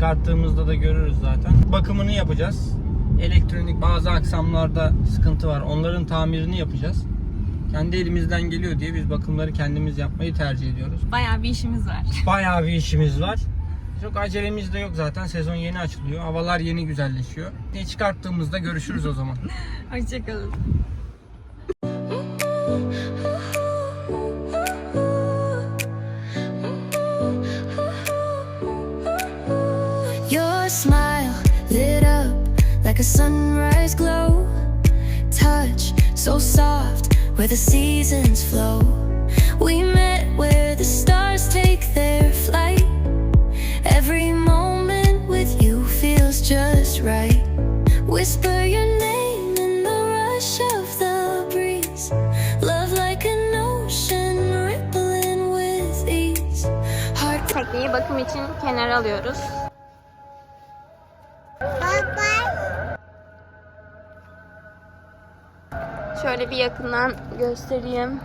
çıkarttığımızda da görürüz zaten. Bakımını yapacağız. Elektronik bazı aksamlarda sıkıntı var. Onların tamirini yapacağız. Kendi elimizden geliyor diye biz bakımları kendimiz yapmayı tercih ediyoruz. Bayağı bir işimiz var. Bayağı bir işimiz var. Çok acelemiz de yok zaten. Sezon yeni açılıyor. Havalar yeni güzelleşiyor. Ne çıkarttığımızda görüşürüz o zaman. Hoşçakalın. a sunrise glow. Touch so soft where the seasons flow. We met where the stars take their flight. Every moment with you feels just right. Whisper your name in the rush of the breeze. Love like an ocean rippling with ease. Heart Tekneyi bakım için kenara alıyoruz. Şöyle bir yakından göstereyim.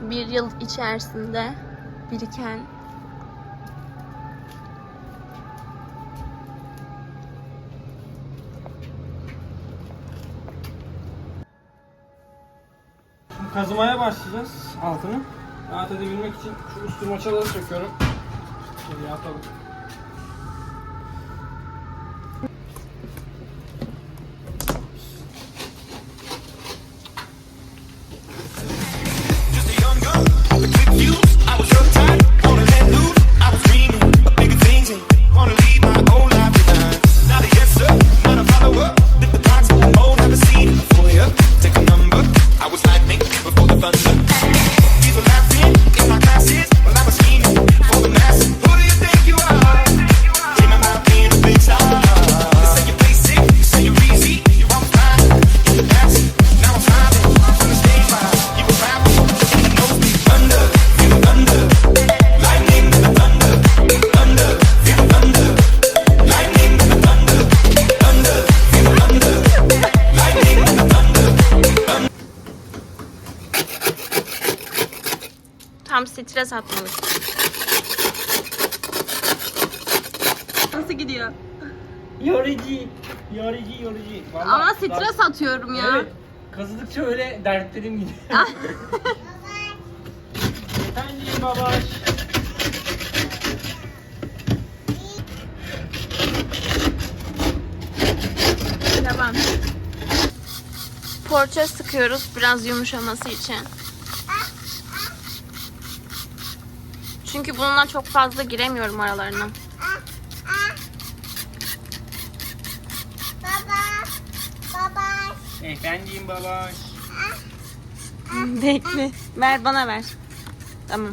Bir yıl içerisinde biriken kazımaya başlayacağız altını. Rahat edebilmek için şu üstü maçaları söküyorum. Şöyle atalım. Tam stres atmalık. Nasıl gidiyor? Yorucu, yorucu, yorucu. Vallahi Ama bak- stres atıyorum ya. Evet. Kazıdıkça öyle dertlerim gidiyor. Efendim babaş. Devam. Porça sıkıyoruz biraz yumuşaması için. Çünkü bununla çok fazla giremiyorum aralarına. Efendim babaş. Bekle. Ver bana ver. Tamam.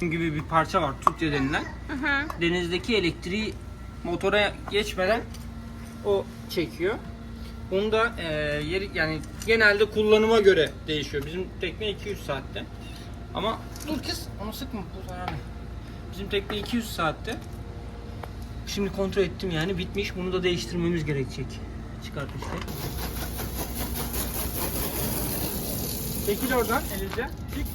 gibi bir parça var Tutya denilen. Denizdeki elektriği motora geçmeden o çekiyor. Bunu da e, yeri yani genelde kullanıma göre değişiyor. Bizim tekne 200 saatte. Ama dur kız onu sıkma bu zararlı. Bizim tekne 200 saatte. Şimdi kontrol ettim yani bitmiş. Bunu da değiştirmemiz gerekecek. Çıkart işte. Çekil oradan Elizce. Çık.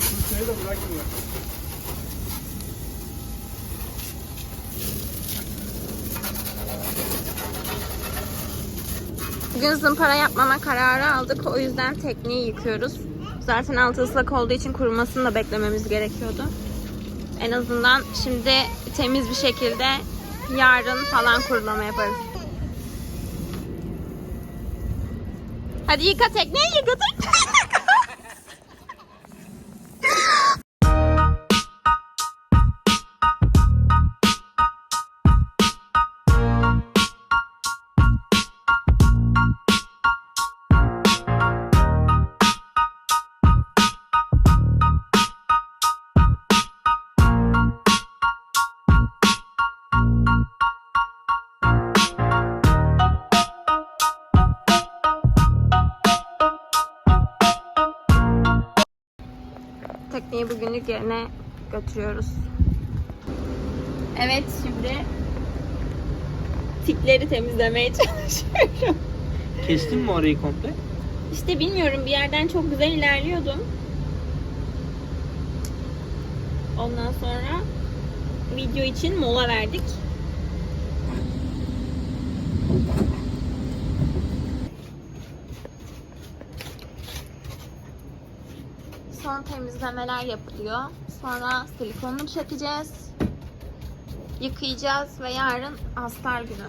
Fırçayı da bırakın Bugün zımpara yapmama kararı aldık. O yüzden tekneyi yıkıyoruz. Zaten altı ıslak olduğu için kurumasını da beklememiz gerekiyordu. En azından şimdi temiz bir şekilde yarın falan kurulama yaparız. Hadi yıka tekneyi yıka Tekneyi bugünlük yerine götürüyoruz. Evet şimdi tikleri temizlemeye çalışıyorum. Kestin mi orayı komple? İşte bilmiyorum bir yerden çok güzel ilerliyordum. Ondan sonra video için mola verdik. Son temizlemeler yapılıyor. Sonra silikonunu çekeceğiz. Yıkayacağız ve yarın astar günü.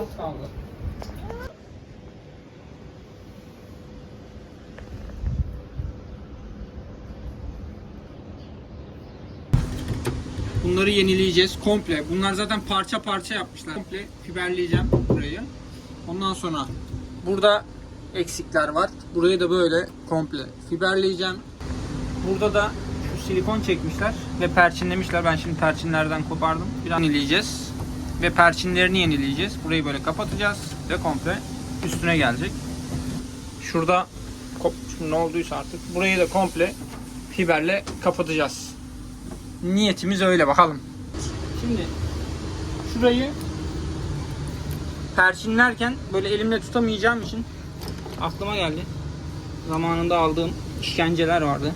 Az kaldı. Bunları yenileyeceğiz komple. Bunlar zaten parça parça yapmışlar. Komple fiberleyeceğim burayı. Ondan sonra burada eksikler var. Burayı da böyle komple fiberleyeceğim. Burada da şu silikon çekmişler ve perçinlemişler. Ben şimdi perçinlerden kopardım. Biraz yenileyeceğiz. Ve perçinlerini yenileyeceğiz. Burayı böyle kapatacağız ve komple üstüne gelecek. Şurada ne olduysa artık. Burayı da komple fiberle kapatacağız. Niyetimiz öyle bakalım. Şimdi şurayı perçinlerken böyle elimle tutamayacağım için aklıma geldi. Zamanında aldığım işkenceler vardı.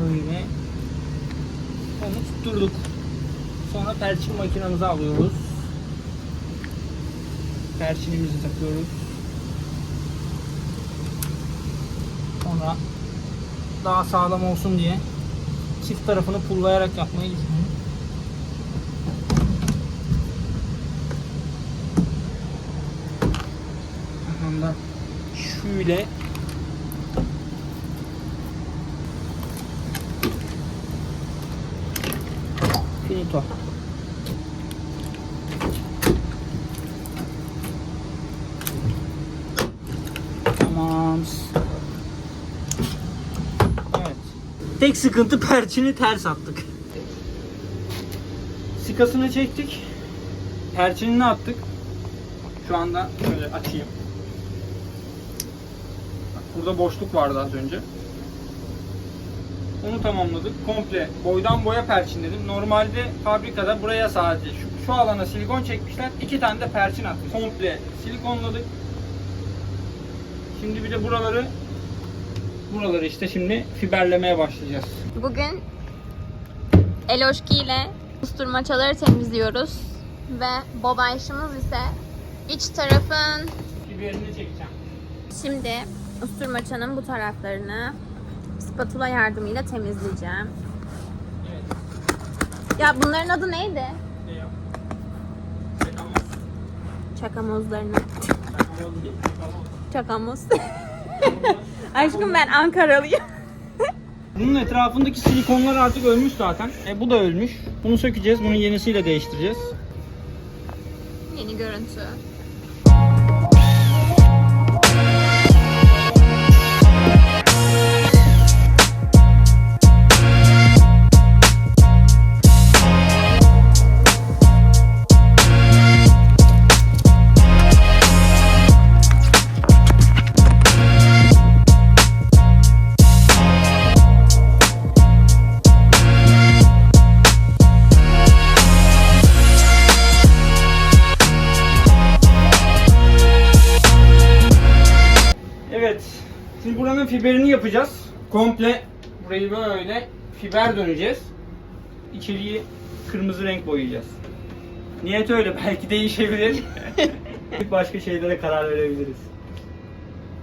Böyle onu tutturduk. Sonra perçin makinamızı alıyoruz. Perçinimizi takıyoruz. Sonra daha sağlam olsun diye çift tarafını pullayarak yapmayı düşünüyorum. Ondan şöyle finito. Tamam. Evet. Tek sıkıntı perçini ters attık. Sikasını çektik. Perçinini attık. Şu anda şöyle açayım. Burada boşluk vardı az önce. Onu tamamladık. Komple boydan boya perçinledim. Normalde fabrikada buraya sadece şu, şu alana silikon çekmişler. iki tane de perçin attık. Komple silikonladık. Şimdi bir de buraları buraları işte şimdi fiberlemeye başlayacağız. Bugün Eloşki ile usturmaçaları temizliyoruz. Ve babayşımız ise iç tarafın Fiberini çekeceğim. Şimdi usturmaçanın bu taraflarını spatula yardımıyla temizleyeceğim. Evet. Ya bunların adı neydi? Ne? Çakamoz. Çakamozlarını. Çakamoz değil. Çakamoz. Çakamoz. Aşkım ben Ankaralıyım. Bunun etrafındaki silikonlar artık ölmüş zaten. E bu da ölmüş. Bunu sökeceğiz. Bunu yenisiyle değiştireceğiz. Yeni görüntü. Şimdi buranın fiberini yapacağız. Komple burayı böyle fiber döneceğiz. İçeriği kırmızı renk boyayacağız. Niyet öyle. Belki değişebilir. Başka şeylere karar verebiliriz.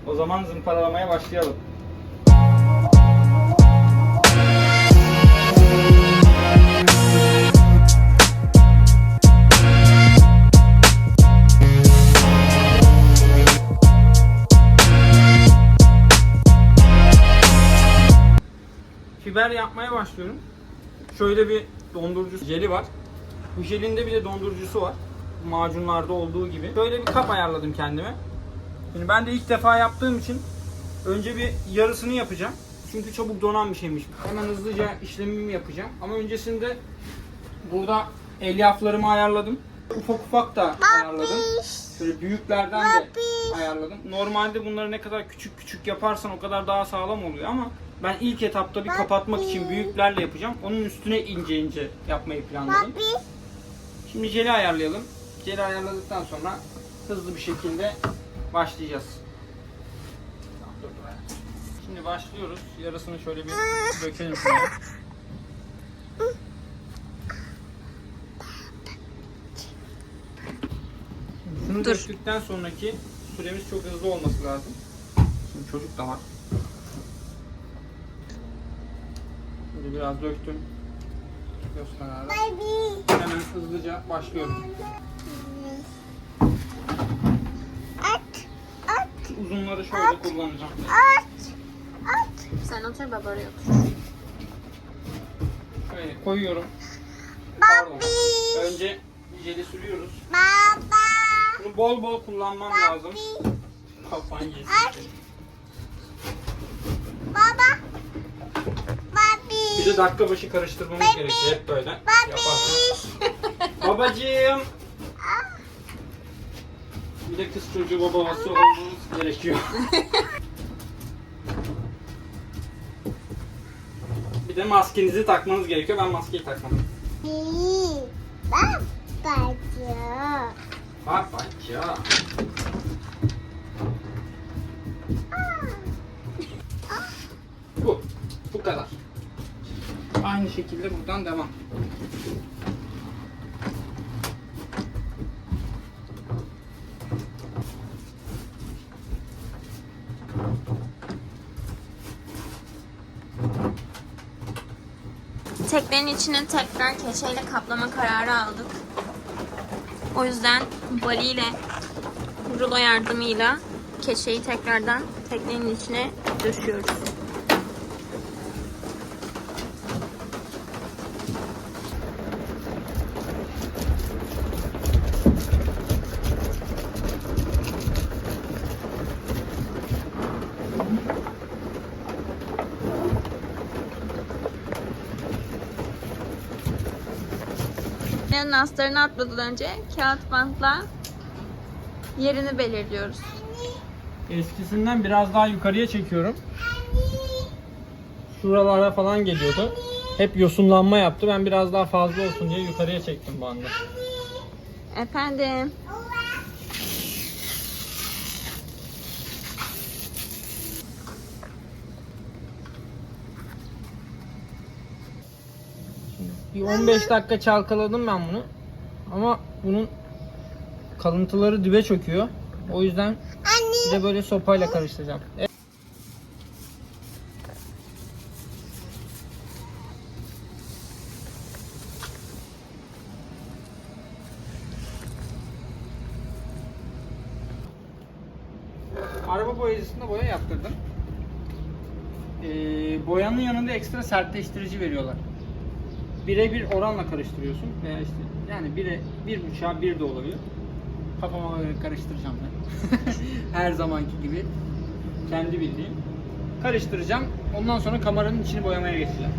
O zaman zımparalamaya başlayalım. Fiber yapmaya başlıyorum. Şöyle bir dondurucu jeli var. Bu jelin de bir de dondurucusu var. Macunlarda olduğu gibi. Böyle bir kap ayarladım kendime. Şimdi ben de ilk defa yaptığım için Önce bir yarısını yapacağım. Çünkü çabuk donan bir şeymiş. Hemen hızlıca işlemimi yapacağım. Ama öncesinde burada elyaflarımı ayarladım. Ufak ufak da ayarladım. Şöyle büyüklerden de ayarladım. Normalde bunları ne kadar küçük küçük yaparsan o kadar daha sağlam oluyor ama ben ilk etapta bir kapatmak için büyüklerle yapacağım. Onun üstüne ince ince yapmayı planladım. Şimdi jeli ayarlayalım. Jeli ayarladıktan sonra hızlı bir şekilde başlayacağız. Şimdi başlıyoruz. Yarısını şöyle bir dökelim şuraya. Şimdi Şunu Dur. döktükten sonraki süremiz çok hızlı olması lazım. Şimdi çocuk da var. Biraz döktüm. Göz kararı. Hemen hızlıca başlıyorum. Şu uzunları şöyle kullanacağım. Sen otur baba oraya otur. Şöyle koyuyorum. Pardon. Önce jeli sürüyoruz. Bunu bol bol kullanmam lazım. Kafan yesin. De dakika başı karıştırmamız gerekiyor. Hep böyle. Babacığım. Bir de kız çocuğu babası olmamız gerekiyor. Bir de maskenizi takmanız gerekiyor. Ben maskeyi takmadım. Bak ya. Bu. Bu kadar. Aynı şekilde buradan devam. Teknenin içine tekrar keçeyle kaplama kararı aldık. O yüzden baliyle rulo yardımıyla keçeyi tekrardan teknenin içine döşüyoruz. Teknenin astarını atmadan önce kağıt bantla yerini belirliyoruz. Eskisinden biraz daha yukarıya çekiyorum. Şuralara falan geliyordu. Hep yosunlanma yaptı. Ben biraz daha fazla olsun diye yukarıya çektim bandı. Efendim. Bir 15 dakika çalkaladım ben bunu. Ama bunun kalıntıları dibe çöküyor. O yüzden bir de böyle sopayla karıştıracağım. E- Araba boyacısında boya yaptırdım. Ee, boyanın yanında ekstra sertleştirici veriyorlar. Birebir oranla karıştırıyorsun veya işte yani bire bir buçuğa bir de olabilir. Kafama göre karıştıracağım ben. Her zamanki gibi kendi bildiğim. Karıştıracağım. Ondan sonra kameranın içini boyamaya geçeceğim.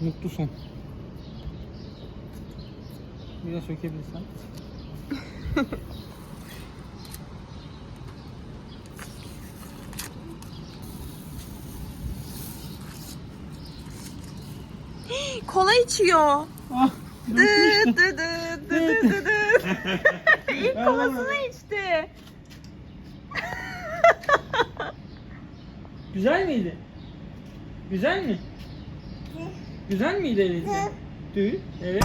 Mutlu son. Bir de sökebilirsen. Kola içiyor. Ah, Dı dı dı dı dı dı dı. İlk kolasını içti. Güzel miydi? Güzel mi? Güzel miydi Elif'ciğim? Tüy. Evet.